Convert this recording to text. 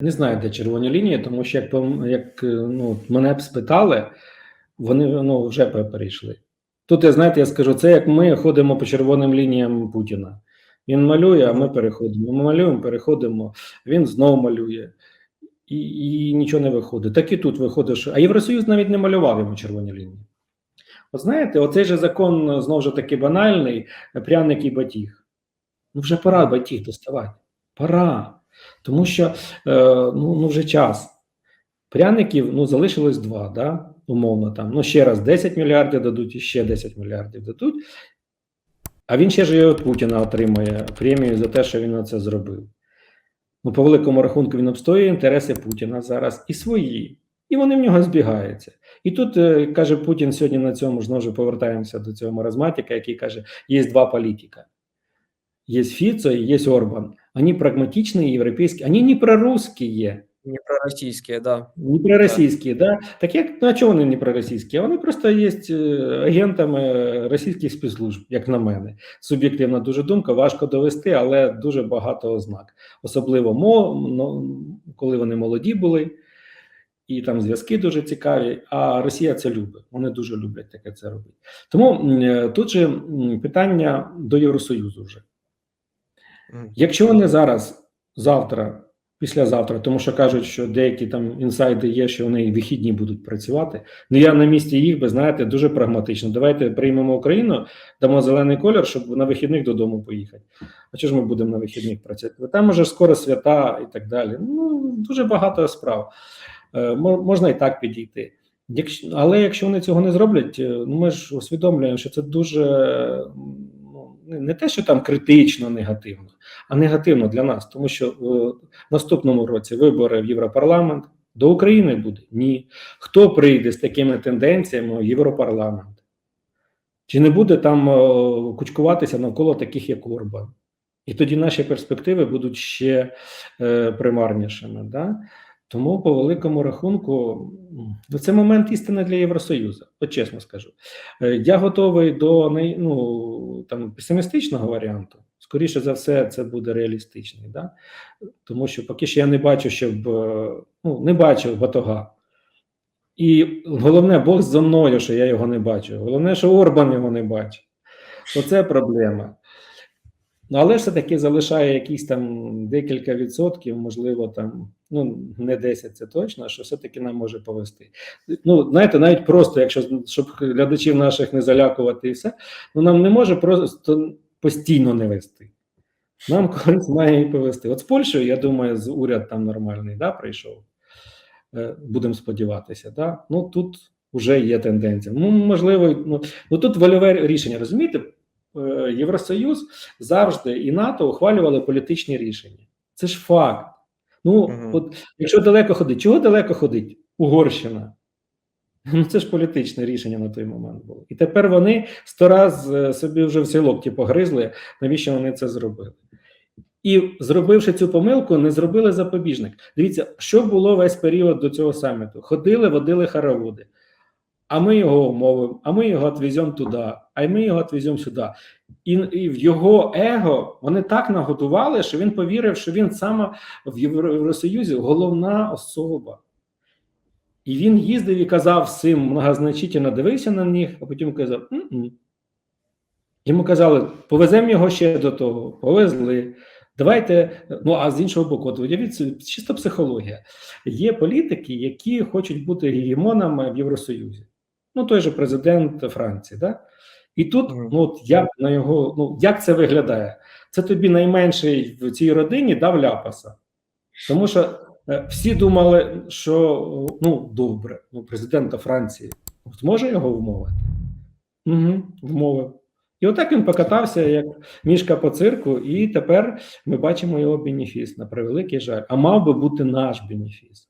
Не знаю, де червоні лінії, тому що як, як е, ну, мене б спитали, вони ну, вже перейшли. Тут, я знаєте, я скажу, це як ми ходимо по червоним лініям Путіна. Він малює, а ми переходимо. Ми малюємо, переходимо, він знов малює. І, і нічого не виходить. Так і тут виходить, що. А Євросоюз навіть не малював йому червоні лінії. От знаєте, оцей же закон знову ж таки банальний, пряник і батіг. Ну, вже пора батіг доставати. Пора. Тому що е, ну, ну вже час. Пряників ну, залишилось два, да? умовно там. Ну, ще раз 10 мільярдів дадуть і ще 10 мільярдів дадуть. А він ще ж і від Путіна отримує премію за те, що він це зробив. Ну, по великому рахунку він обстоює інтереси Путіна зараз і свої. І вони в нього збігаються. І тут е, каже Путін сьогодні на цьому знову ж повертаємося до цього маразматика, який каже: є два політика. Є Фіцо і є Орбан. Они прагматичные, европейские, они не прорусские, Не пророссийские, да. не проросійські, да? Так як ну, а чого вони не проросійські? Вони просто є е, агентами російських спецслужб, як на мене. Суб'єктивна дуже думка, важко довести, але дуже багато ознак. Особливо мо, коли вони молоді були, і там зв'язки дуже цікаві. А Росія це любить. Вони дуже люблять таке це робити. Тому е, тут же питання до Євросоюзу вже. Якщо вони зараз, завтра, післязавтра, тому що кажуть, що деякі там інсайди є, що вони і вихідні будуть працювати. Ну я на місці їх би знаєте дуже прагматично. Давайте приймемо Україну, дамо зелений колір, щоб на вихідних додому поїхати. А чого ж ми будемо на вихідних працювати? Там уже скоро свята і так далі. Ну дуже багато справ. Е, можна і так підійти. Якщо, але якщо вони цього не зроблять, е, ну ми ж усвідомлюємо, що це дуже не- те, що там критично негативно, а негативно для нас, тому що в наступному році вибори в Європарламент до України буде ні. Хто прийде з такими тенденціями в Європарламент? Чи не буде там е, кучкуватися навколо таких, як Орбан? І тоді наші перспективи будуть ще е, примарнішими. Да? Тому, по великому рахунку, ну, це момент істини для Євросоюзу, от чесно скажу. Е, Я готовий до ну, там, песимістичного варіанту. Скоріше за все, це буде реалістичний. Да? Тому що поки що я не бачу, щоб е, ну, не бачу батога. І головне, Бог зо мною, що я його не бачу. Головне, що Орбан його не бачить. Оце проблема. Ну, але все-таки залишає якісь там декілька відсотків, можливо, там, ну, не 10, це точно, що все-таки нам може повести. Ну, знаєте, навіть просто, якщо щоб глядачів наших не залякувати і все, ну нам не може просто постійно не вести. Нам колись має і повести. От з Польщею, я думаю, з уряд там нормальний да, прийшов. Е, Будемо сподіватися. Да? Ну тут вже є тенденція. Ну, можливо, ну, ну тут вольове рішення. Розумієте, Євросоюз завжди і НАТО ухвалювали політичні рішення. Це ж факт. Ну, Мгм. от якщо далеко ходить, чого далеко ходить? Угорщина. Ну, це ж політичне рішення на той момент було. І тепер вони сто раз е, собі вже всі локті погризли, навіщо вони це зробили. І зробивши цю помилку, не зробили запобіжник. Дивіться, що було весь період до цього саміту. Ходили, водили хороводи. А ми його умовимо, а ми його відвеземо туди, а ми його відвеземо сюди. І, і в його его вони так нагодували, що він повірив, що він саме в Євросоюзі головна особа. І він їздив і казав всім многозначительно дивився на них, а потім казав: «М-м». йому казали, повеземо його ще до того, повезли. Давайте, ну а з іншого боку, от уявіть чисто психологія. Є політики, які хочуть бути гегемонами в Євросоюзі. Ну, той же президент Франції, да? І тут, ну от як на його, ну як це виглядає? Це тобі найменший в цій родині дав ляпаса. Тому що е, всі думали, що ну добре, ну президента Франції зможе його вмовити? Угу, вмовив. І отак він покатався як мішка по цирку, і тепер ми бачимо його бенефіс на превеликий жаль. А мав би бути наш бенефіс.